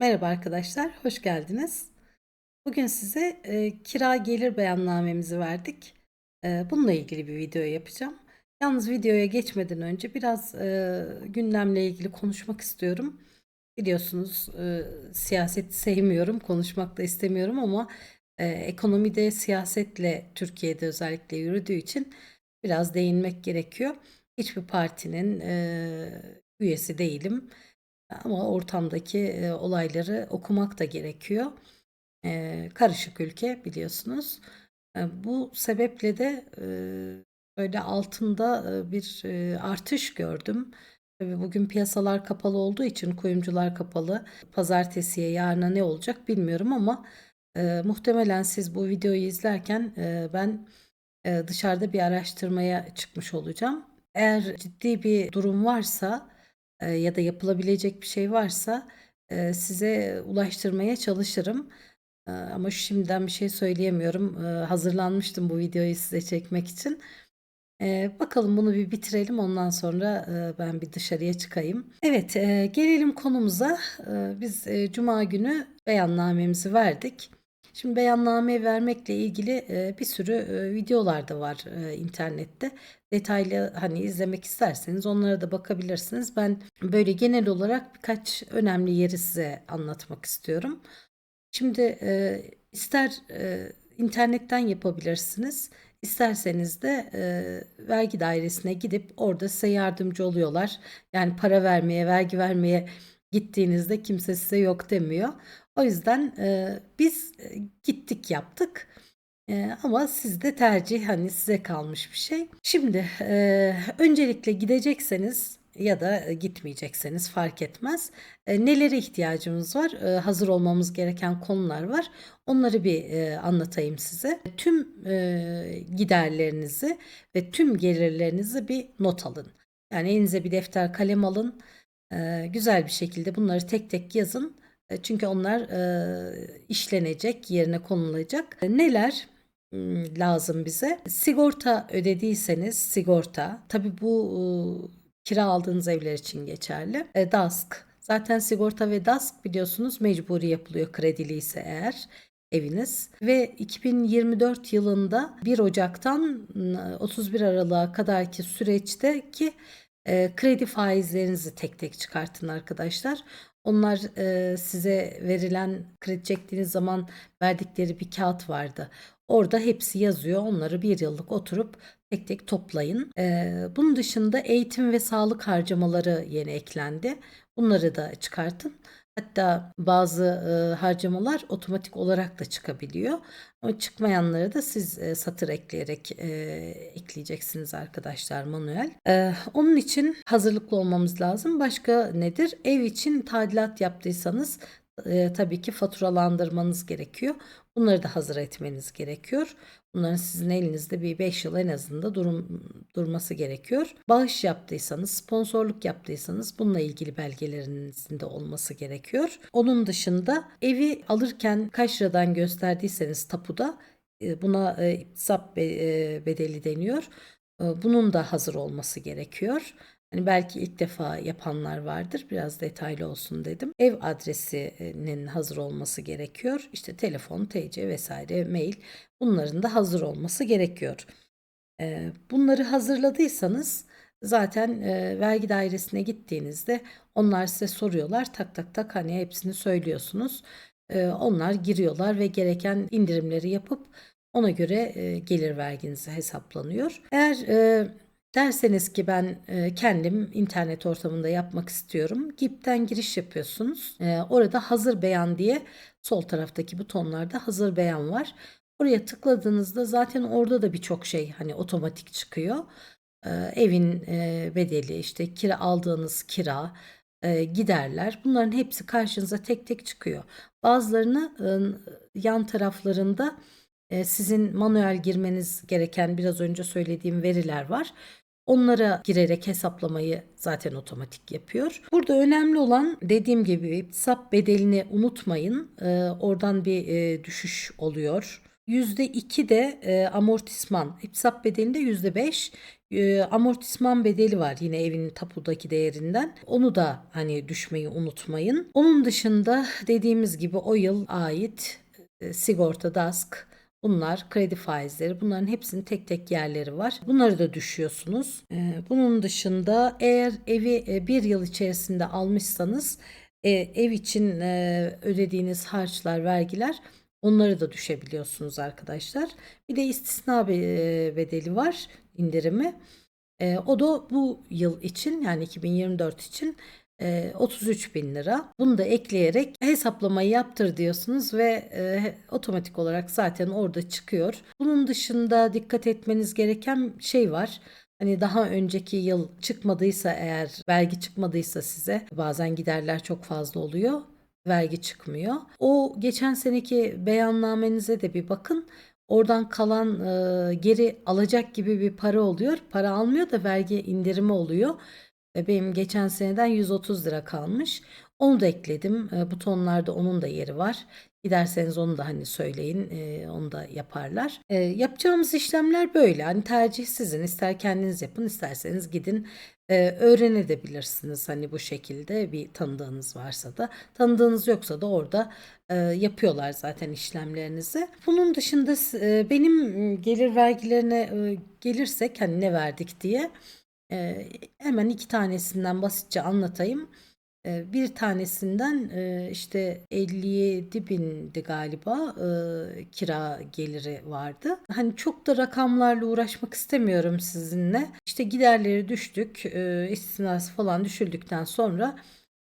Merhaba arkadaşlar, hoş geldiniz. Bugün size e, kira gelir beyannamemizi verdik. E, bununla ilgili bir video yapacağım. Yalnız videoya geçmeden önce biraz e, gündemle ilgili konuşmak istiyorum. Biliyorsunuz e, siyaseti sevmiyorum, konuşmak da istemiyorum ama e, ekonomide siyasetle Türkiye'de özellikle yürüdüğü için biraz değinmek gerekiyor. Hiçbir partinin e, üyesi değilim. Ama ortamdaki, eee, olayları okumak da gerekiyor. Eee, karışık ülke biliyorsunuz. Eee, bu sebeple de, böyle altında, bir, artış gördüm. Tabii bugün piyasalar kapalı olduğu için kuyumcular kapalı. Pazartesiye, yarına ne olacak bilmiyorum ama, eee, muhtemelen siz bu videoyu izlerken, eee, ben, eee, dışarıda bir araştırmaya çıkmış olacağım. Eğer ciddi bir durum varsa Eee, ya da yapılabilecek bir şey varsa, eee, size ulaştırmaya çalışırım. Eee, ama şimdiden bir şey söyleyemiyorum. Hazırlanmıştım bu videoyu size çekmek için. Bakalım bunu bir bitirelim ondan sonra, ben bir dışarıya çıkayım. Evet, eee, gelelim konumuza. Biz, cuma günü beyannamemizi verdik. Şimdi beyanname vermekle ilgili, eee, bir sürü, eee, videolar da var, eee, internette. Detaylı, hani, izlemek isterseniz onlara da bakabilirsiniz. Ben böyle genel olarak birkaç önemli yeri size anlatmak istiyorum. Şimdi, ister, internetten yapabilirsiniz, isterseniz de, eee, vergi dairesine gidip orada size yardımcı oluyorlar. Yani para vermeye, vergi vermeye gittiğinizde kimse size yok demiyor. O yüzden, eee, biz, eee, gittik yaptık. Eee, ama sizde tercih, hani, size kalmış bir şey. Şimdi, eee, öncelikle gidecekseniz ya da, gitmeyecekseniz fark etmez. Eee, nelere ihtiyacımız var? Eee, hazır olmamız gereken konular var. Onları bir, eee, anlatayım size. Tüm, eee, giderlerinizi ve tüm gelirlerinizi bir not alın. Yani elinize bir defter, kalem alın. Eee, güzel bir şekilde bunları tek tek yazın. Eee, çünkü onlar, eee, işlenecek, yerine konulacak. Eee, neler, ımm, lazım bize? Sigorta ödediyseniz sigorta, tabii bu, kira aldığınız evler için geçerli. DASK, zaten sigorta ve DASK biliyorsunuz mecburi yapılıyor krediliyse eğer eviniz ve 2024 yılında 1 Ocak'tan, ııı, 31 Aralık'a kadarki süreçteki, eee, kredi faizlerinizi tek tek çıkartın arkadaşlar. Onlar, eee, size verilen kredi çektiğiniz zaman verdikleri bir kağıt vardı. Orada hepsi yazıyor. Onları bir yıllık oturup tek tek toplayın. Eee, bunun dışında eğitim ve sağlık harcamaları yeni eklendi. Bunları da çıkartın. Hatta bazı, ııı, harcamalar otomatik olarak da çıkabiliyor. Ama çıkmayanları da siz, eee, satır ekleyerek, eee, ekleyeceksiniz arkadaşlar manuel. Eee, onun için hazırlıklı olmamız lazım. Başka nedir? Ev için tadilat yaptıysanız, eee, tabii ki faturalandırmanız gerekiyor. Bunları da hazır etmeniz gerekiyor. Bunların sizin elinizde bir 5 yıl en azında durum durması gerekiyor. Bağış yaptıysanız, sponsorluk yaptıysanız bununla ilgili belgelerinizin de olması gerekiyor. Onun dışında evi alırken kaç liradan gösterdiyseniz tapuda, eee, buna, eee, iktisap be eee, bedeli deniyor. Eee, bunun da hazır olması gerekiyor. Hani, belki ilk defa yapanlar vardır. Biraz detaylı olsun dedim. Ev adresinin hazır olması gerekiyor. İşte telefon, TC vs. mail bunların da hazır olması gerekiyor. Eee, bunları hazırladıysanız zaten, eee, vergi dairesine gittiğinizde onlar size soruyorlar. Tak tak tak, hani, hepsini söylüyorsunuz. Eee, onlar giriyorlar ve gereken indirimleri yapıp ona göre, eee, gelir verginiz hesaplanıyor. Eğer, eee, derseniz ki ben, eee, kendim internet ortamında yapmak istiyorum. GİB'den giriş yapıyorsunuz. Eee, orada hazır beyan diye sol taraftaki butonlarda hazır beyan var. Oraya tıkladığınızda zaten orada da birçok şey, hani, otomatik çıkıyor. Eee, evin, bedeli, işte, kira aldığınız kira, giderler bunların hepsi karşınıza tek tek çıkıyor. Bazılarını, yan taraflarında, sizin manuel girmeniz gereken biraz önce söylediğim veriler var. Onlara girerek hesaplamayı zaten otomatik yapıyor. Burada önemli olan dediğim gibi iktisap bedelini unutmayın. Eee, oradan bir, eee, düşüş oluyor. %2 de e, amortisman. İpsap bedelinde %5 e, amortisman bedeli var yine evin tapudaki değerinden. Onu da hani düşmeyi unutmayın. Onun dışında dediğimiz gibi o yıl ait e, sigorta, DASK, Bunlar kredi faizleri bunların hepsinin tek tek yerleri var. Bunları da düşüyorsunuz. Ee, bunun dışında eğer evi e, bir yıl içerisinde almışsanız e, ev için e, ödediğiniz harçlar, vergiler onları da düşebiliyorsunuz arkadaşlar. Bir de istisna be- bedeli var indirimi. O da bu yıl için yani 2024 için e, 33 bin lira. Bunu da ekleyerek hesaplamayı yaptır diyorsunuz ve e, otomatik olarak zaten orada çıkıyor. Bunun dışında dikkat etmeniz gereken şey var. Hani daha önceki yıl çıkmadıysa eğer vergi çıkmadıysa size bazen giderler çok fazla oluyor. Vergi çıkmıyor. O geçen seneki beyannamenize de bir bakın. Oradan kalan e, geri alacak gibi bir para oluyor. Para almıyor da vergi indirimi oluyor. E, benim geçen seneden 130 lira kalmış. Onu da ekledim. E, butonlarda onun da yeri var. Giderseniz onu da hani söyleyin. e, onu da yaparlar. Yapacağımız işlemler böyle. Hani tercih sizin. İster kendiniz yapın, isterseniz gidin öğrenebilirsiniz. Hani bu şekilde bir tanıdığınız varsa da. Tanıdığınız yoksa da orada yapıyorlar zaten işlemlerinizi. Bunun dışında benim gelir vergilerine gelirsek hani ne verdik diye. Eee, hemen iki tanesinden basitçe anlatayım. Eee, bir tanesinden, eee, işte 57.000'di galiba, eee, kira geliri vardı. Hani çok da rakamlarla uğraşmak istemiyorum sizinle. İşte giderleri düştük, eee, istisnası falan düşüldükten sonra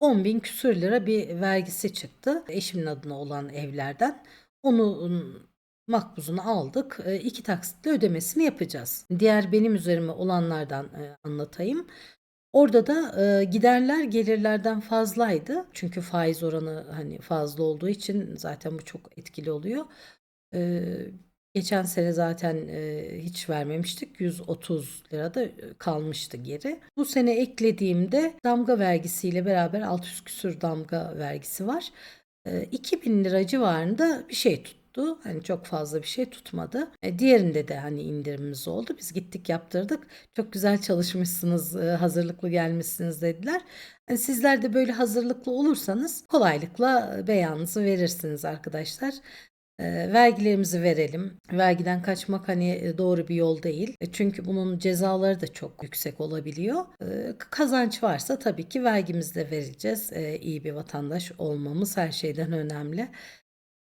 10.000 küsur lira bir vergisi çıktı eşimin adına olan evlerden. Onun makbuzunu aldık. E, iki taksitle ödemesini yapacağız. Diğer benim üzerime olanlardan e, anlatayım. Orada da e, giderler gelirlerden fazlaydı. Çünkü faiz oranı hani fazla olduğu için zaten bu çok etkili oluyor. E, geçen sene zaten e, hiç vermemiştik. 130 lira da kalmıştı geri. Bu sene eklediğimde damga vergisiyle beraber 600 küsür damga vergisi var. E, 2000 lira civarında bir şey tuttu tuttu. Hani çok fazla bir şey tutmadı. E, diğerinde de hani indirimimiz oldu. Biz gittik yaptırdık. Çok güzel çalışmışsınız, e, hazırlıklı gelmişsiniz dediler. Yani sizler de böyle hazırlıklı olursanız kolaylıkla beyanınızı verirsiniz arkadaşlar. E, vergilerimizi verelim. Vergiden kaçmak hani e, doğru bir yol değil. E, çünkü bunun cezaları da çok yüksek olabiliyor. E, kazanç varsa tabii ki vergimizi de vereceğiz. E, iyi bir vatandaş olmamız her şeyden önemli.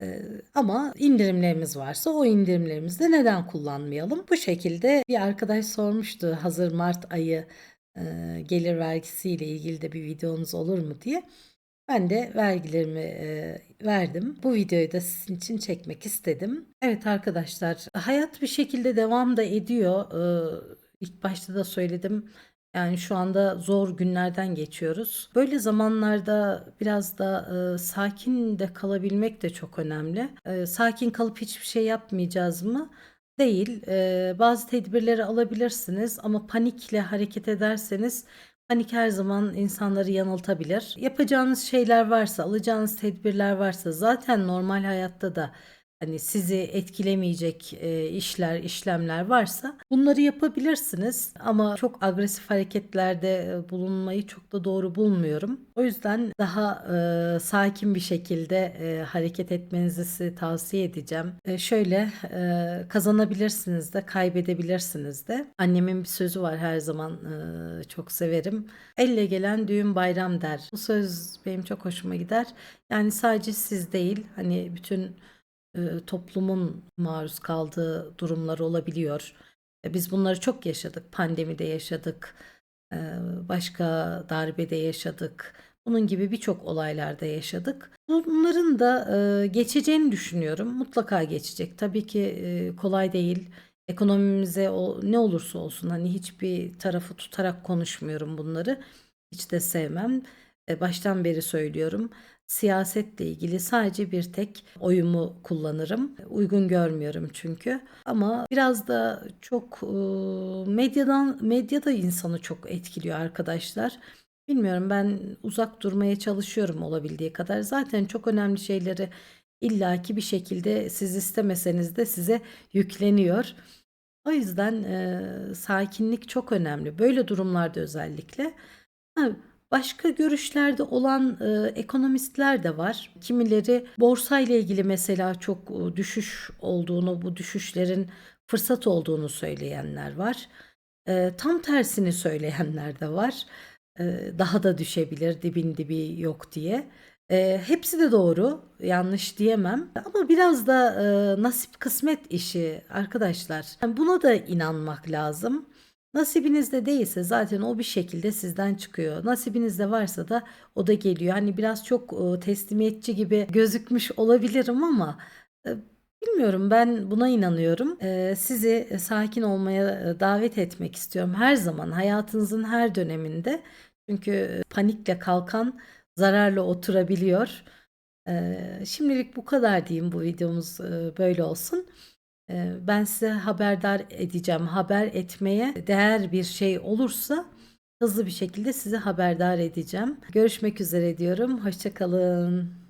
Eee, ama indirimlerimiz varsa o indirimlerimizi de neden kullanmayalım? Bu şekilde bir arkadaş sormuştu hazır mart ayı, eee, gelir vergisiyle ilgili de bir videonuz olur mu diye. Ben de vergilerimi, eee, verdim. Bu videoyu da sizin için çekmek istedim. Evet arkadaşlar, hayat bir şekilde devam da ediyor. Iıı, ilk başta da söyledim. Yani şu anda zor günlerden geçiyoruz. Böyle zamanlarda biraz da e, sakin de kalabilmek de çok önemli. E, sakin kalıp hiçbir şey yapmayacağız mı? Değil. E, bazı tedbirleri alabilirsiniz ama panikle hareket ederseniz panik her zaman insanları yanıltabilir. Yapacağınız şeyler varsa, alacağınız tedbirler varsa zaten normal hayatta da hani sizi etkilemeyecek e, işler, işlemler varsa bunları yapabilirsiniz. Ama çok agresif hareketlerde e, bulunmayı çok da doğru bulmuyorum. O yüzden daha e, sakin bir şekilde e, hareket etmenizi size tavsiye edeceğim. E, şöyle e, kazanabilirsiniz de kaybedebilirsiniz de. Annemin bir sözü var her zaman e, çok severim. Elle gelen düğün bayram der. Bu söz benim çok hoşuma gider. Yani sadece siz değil hani bütün e, toplumun maruz kaldığı durumlar olabiliyor. E, biz bunları çok yaşadık. Pandemide yaşadık. E, başka darbede yaşadık. Bunun gibi birçok olaylarda yaşadık. Bunların da geçeceğini düşünüyorum. Mutlaka geçecek. Tabii ki kolay değil. Ekonomimize ne olursa olsun hani hiçbir tarafı tutarak konuşmuyorum bunları. Hiç de sevmem. Baştan beri söylüyorum siyasetle ilgili sadece bir tek oyumu kullanırım. Uygun görmüyorum çünkü. Ama biraz da çok medyadan medyada insanı çok etkiliyor arkadaşlar. Bilmiyorum ben uzak durmaya çalışıyorum olabildiği kadar. Zaten çok önemli şeyleri illaki bir şekilde siz istemeseniz de size yükleniyor. O yüzden, eee, sakinlik çok önemli. Böyle durumlarda özellikle. Ha, başka görüşlerde olan, eee, ekonomistler de var. Kimileri borsayla ilgili mesela çok, uuu, düşüş olduğunu, bu düşüşlerin fırsat olduğunu söyleyenler var. Eee, tam tersini söyleyenler de var. Eee, daha da düşebilir, dibin dibi yok diye. Eee, hepsi de doğru, yanlış diyemem ama biraz da, eee, nasip kısmet işi arkadaşlar. Yani buna da inanmak lazım. Nasibinizde değilse zaten o bir şekilde sizden çıkıyor. Nasibinizde varsa da o da geliyor. Hani biraz çok, ııı, teslimiyetçi gibi gözükmüş olabilirim ama, eee, bilmiyorum ben buna inanıyorum. Eee, sizi, sakin olmaya, davet etmek istiyorum her zaman, hayatınızın her döneminde. Çünkü, panikle kalkan zararla oturabiliyor. Şimdilik bu kadar diyeyim. Bu videomuz, böyle olsun. Eee, ben size haberdar edeceğim. Haber etmeye değer bir şey olursa hızlı bir şekilde sizi haberdar edeceğim. Görüşmek üzere diyorum. Hoşça kalın.